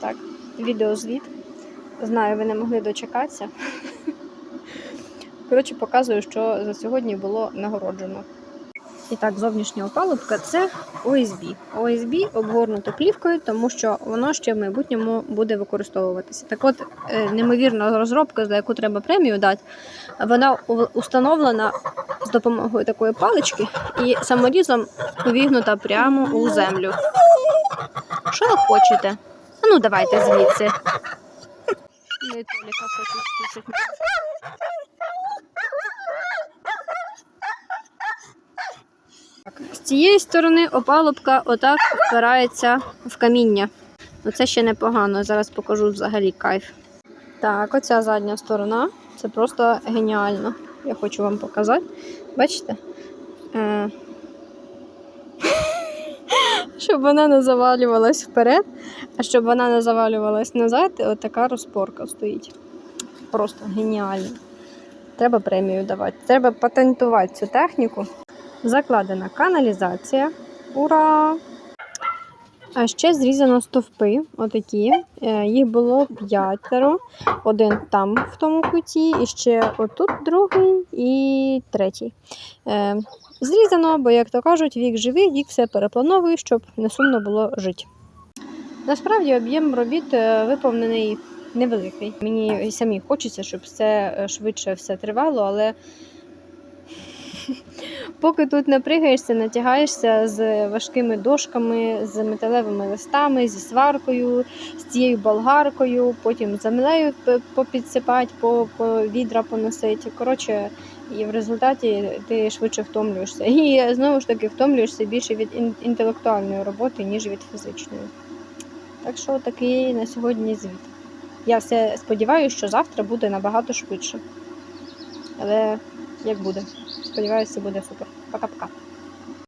Так, відеозвіт. Знаю, ви не могли дочекатися. Коротше, показую, що за сьогодні було нагороджено. І так, зовнішня опалубка це ОСБ. ОСБ обгорнуто плівкою, тому що воно ще в майбутньому буде використовуватися. Так от, е, неймовірна розробка, за яку треба премію дати, вона установлена з допомогою такої палички і саморізом увігнута прямо у землю. Що ви хочете? Ну давайте звідси. З цієї сторони опалубка отак впирається в каміння. Ну це ще непогано. Зараз покажу взагалі кайф. Так, оця задня сторона. Це просто геніально. Я хочу вам показати. Бачите? Щоб вона не завалювалась вперед, а щоб вона не завалювалась назад, от така розпорка стоїть. Просто геніально. Треба премію давати. Треба патентувати цю техніку. Закладена каналізація. Ура! А ще зрізано стовпи, отакі. Е, Їх було п'ятеро. Один там в тому куті, і ще отут другий і третій. Е, Зрізано, бо, як то кажуть, вік живий, вік все переплановує, щоб не сумно було жити. Насправді об'єм робіт е, виповнений невеликий. Мені самі хочеться, щоб все швидше все тривало, але поки тут напригаєшся, натягаєшся з важкими дошками, з металевими листами, зі сваркою, з цією болгаркою, потім землею попідсипати, по, по відра поносити. Коротше, і в результаті ти швидше втомлюєшся. І знову ж таки втомлюєшся більше від інтелектуальної роботи, ніж від фізичної. Так що такий на сьогодні звіт. Я все сподіваюся, що завтра буде набагато швидше. Але як буде? Сподіваюся, буде супер. Пока-пока.